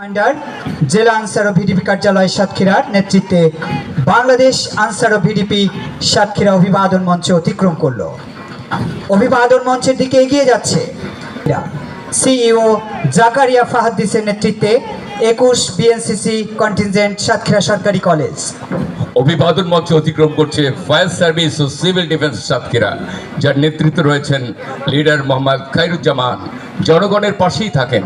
Commander জেলা answer ও VDP কার্যালয় সাতক্ষীরার নেতৃত্বে বাংলাদেশ আনসার ও ভিডিপি সাতক্ষীরা অভিবাদন মঞ্চ অতিক্রম করল। অভিবাদন মঞ্চের দিকে এগিয়ে যাচ্ছে। সিইও জাকারিয়া ফাহাদ্দিসের নেতৃত্বে একুশ বিএনসিসি কন্টিনজেন্ট সাতক্ষীরা সরকারি কলেজ। অভিবাদন মঞ্চ অতিক্রম করছে ফায়ার সার্ভিস ও সিভিল ডিফেন্স সাতক্ষীরা, যার নেতৃত্বে রয়েছেন লিডার মোহাম্মদ খাইরুজ্জামান জনগণের পাশেই থাকেন।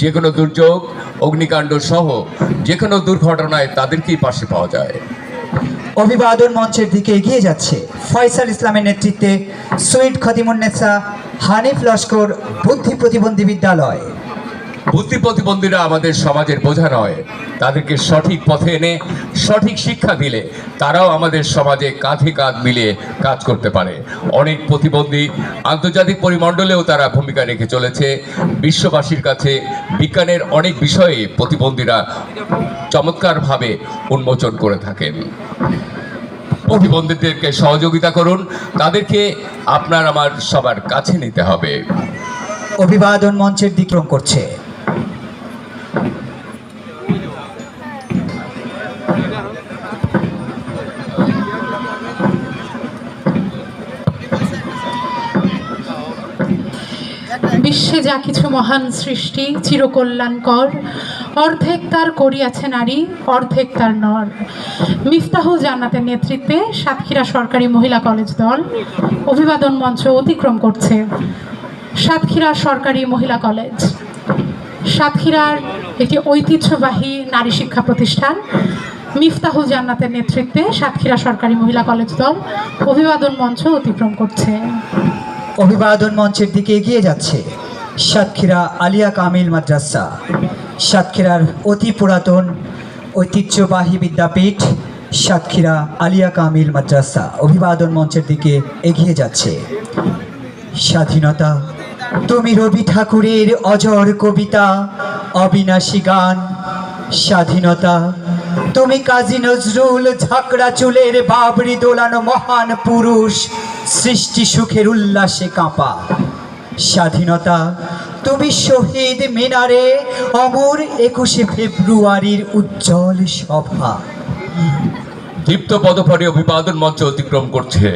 যে কোনো দুর্যোগ, অগ্নিকাণ্ড সহ যে কোনো দুর্ঘটনায় তাদেরকেই পাশে পাওয়া যায়। অভিবাদন মঞ্চের দিকে এগিয়ে যাচ্ছে ফয়সাল ইসলামের নেতৃত্বে সুইট খতিমুন্নেসা হানিফ লস্কর বুদ্ধি প্রতিবন্ধী বিদ্যালয়। বুদ্ধি প্রতিবন্ধীরা আমাদের সমাজের বোঝা নয়। তাদেরকে সঠিক পথে এনে, সঠিক শিক্ষা দিলে তারাও আমাদের সমাজে কাঁধে কাঁধ মিলিয়ে কাজ করতে পারে। অনেক প্রতিবন্ধী আন্তর্জাতিক পরিমণ্ডলেও তারা ভূমিকা রেখে চলেছে। বিশ্ববাসীর কাছে বিজ্ঞানের অনেক বিষয়ে প্রতিবন্ধীরা চমৎকারভাবে উন্মোচন করে থাকেন। প্রতিবন্ধীদেরকে সহযোগিতা করুন। তাদেরকে আপনার আমার সবার কাছে নিতে হবে। অভিবাদন মঞ্চের দিক্রম করছে। বিশ্বে যা কিছু মহান সৃষ্টি, চিরকল্যাণকর। অর্ধেক তার করিয়াছে নারী, অর্ধেক তার নর। মিফতাহ জান্নাতের নেতৃত্বে সাতক্ষীরা সরকারি মহিলা কলেজ দল অভিবাদন মঞ্চ অতিক্রম করছে। সাতক্ষীরা সরকারি মহিলা কলেজ। সাতক্ষীরার একটি ঐতিহ্যবাহী নারী শিক্ষা প্রতিষ্ঠান মিফতাহুল জান্নাতের নেতৃত্বে সাতক্ষীরা সরকারি মহিলা কলেজ দল অভিবাদন মঞ্চ অতিক্রম করছে। অভিবাদন মঞ্চের দিকে এগিয়ে যাচ্ছে সাতক্ষীরা আলিয়া কামিল মাদ্রাসা। সাতক্ষীরার অতি পুরাতন ঐতিহ্যবাহী বিদ্যাপীঠ সাতক্ষীরা আলিয়া কামিল মাদ্রাসা অভিবাদন মঞ্চের দিকে এগিয়ে যাচ্ছে। স্বাধীনতা, তুমি রবি ঠাকুরের অজর কবিতা, অবিনাশী গান, স্বাধীনতা তুমি কাজী নজরুল ঝাঁকড়া চুলের বাবরি দোলানো মহান পুরুষ, সৃষ্টি সুখের উল্লাসে কাঁপা। স্বাধীনতা, তুমি শহীদ মিনারে অমর একুশে ফেব্রুয়ারির উজ্জ্বল সভা। দীপ্ত পদপরে অভিবাদন মঞ্চ অতিক্রম করছে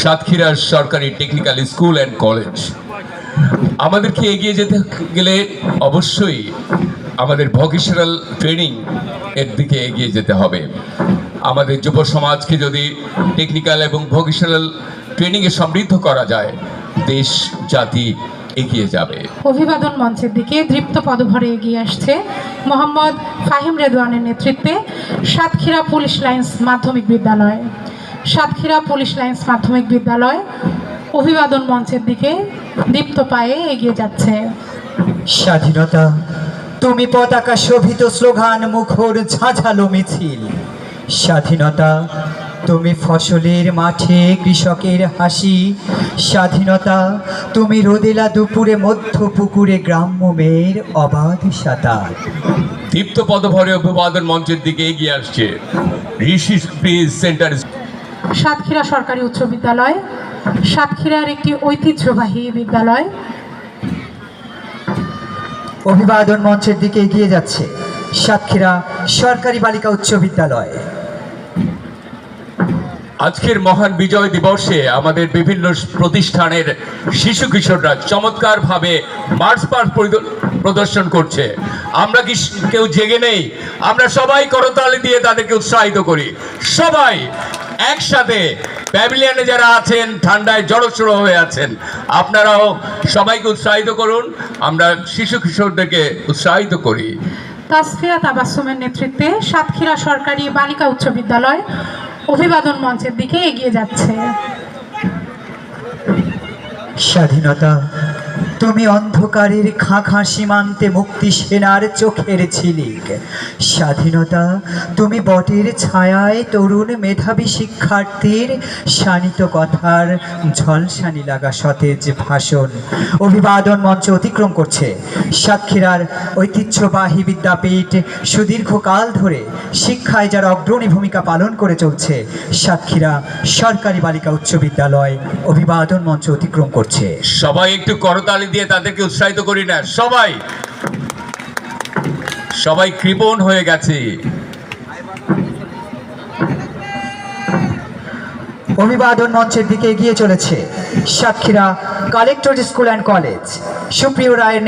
সাতক্ষীরার সরকারি টেকনিক্যাল স্কুল অ্যান্ড কলেজ আমাদেরকে এগিয়ে যেতে গেলে অবশ্যই আমাদের ভকেশনাল ট্রেনিং এর দিকে এগিয়ে যেতে হবে। আমাদের যুব সমাজকে যদি টেকনিক্যাল এবং ভকেশনাল ট্রেনিংয়ে সমৃদ্ধ করা যায় দেশ জাতি এগিয়ে যাবে। অভিবাদন মঞ্চের দিকে দৃপ্ত পদভরে এগিয়ে আসছে মোহাম্মদ ফাহিম রেদওয়ানের নেতৃত্বে সাতক্ষীরা পুলিশ লাইন্স মাধ্যমিক বিদ্যালয়। সাতক্ষীরা পুলিশ লাইন্স মাধ্যমিক বিদ্যালয় অভিবাদন মঞ্চের দিকে দীপ্ত পায়ে এগিয়ে যাচ্ছে। স্বাধীনতা তুমি পতাকা শোভিত স্লোগান মুখর ঝাঁঝালো মিছিল। স্বাধীনতা তুমি ফসলের মাঠে কৃষকের হাসি। স্বাধীনতা তুমি রোদেলা দুপুরে মধ্য পুকুরে গ্রাম্য মেয়ের অবাধ সাঁতার। দীপ্ত পদভরে অভিবাদন মঞ্চের দিকে এগিয়ে আসছে ঋষি সেন্টার। সাতক্ষীরা সরকারি উচ্চ বিদ্যালয় সাতক্ষীরার একটি ঐতিহ্যবাহী বিদ্যালয় অভিবাদন মঞ্চের দিকে এগিয়ে যাচ্ছে সাতক্ষীরা সরকারি বালিকা উচ্চ বিদ্যালয়। আজকের মহান বিজয় দিবসে আমাদের বিভিন্ন প্রতিষ্ঠানের শিশু কিশোররা চমৎকারভাবে মার্চ পরিদ- প্রদর্শন করছে। আমরা কি কেউ জেগে নেই? আমরা সবাই করতালি দিয়ে তাদেরকে উৎসাহিত করি। সবাই একসাথে প্যাভিলিয়নে যারা আছেন ঠান্ডায় জড়সড়ো হয়ে আছেন আপনারাও সবাইকে উৎসাহিত করুন। আমরা শিশু কিশোরদেরকে উৎসাহিত করি। তাসফিয়া তাবাসুমের নেতৃত্বে সাতক্ষীরা সরকারি বালিকা উচ্চ বিদ্যালয় অভিবাদন মঞ্চের দিকে এগিয়ে যাচ্ছে। স্বাধীনতা তুমি অন্ধকারের খাঁ খাঁ সীমান্তে মুক্তি সেনার চোখের ঝিলিক। স্বাধীনতা, তুমি বটের ছায়ায় তরুণ মেধাবী শিক্ষার্থীর শানিত কথার ঝলসানি লাগা সতেজ ভাষণ। অভিবাদন মঞ্চ অতিক্রম করছে। সাক্ষীরার ঐতিহ্যবাহী বিদ্যাপীঠ সুদীর্ঘকাল ধরে শিক্ষায় যার অগ্রণী ভূমিকা পালন করে চলছে। সাক্ষীরা সরকারি বালিকা উচ্চ বিদ্যালয় অভিবাদন মঞ্চ অতিক্রম করছে। সবাই একটু করতালি দিয়ে তাদেরকে উৎসাহিত করি না। সবাই সবাই কৃপণ হয়ে গেছে। অভিবাদন মঞ্চের দিকে এগিয়ে চলেছে Satkhira collector school and college. Supriyo রায়ের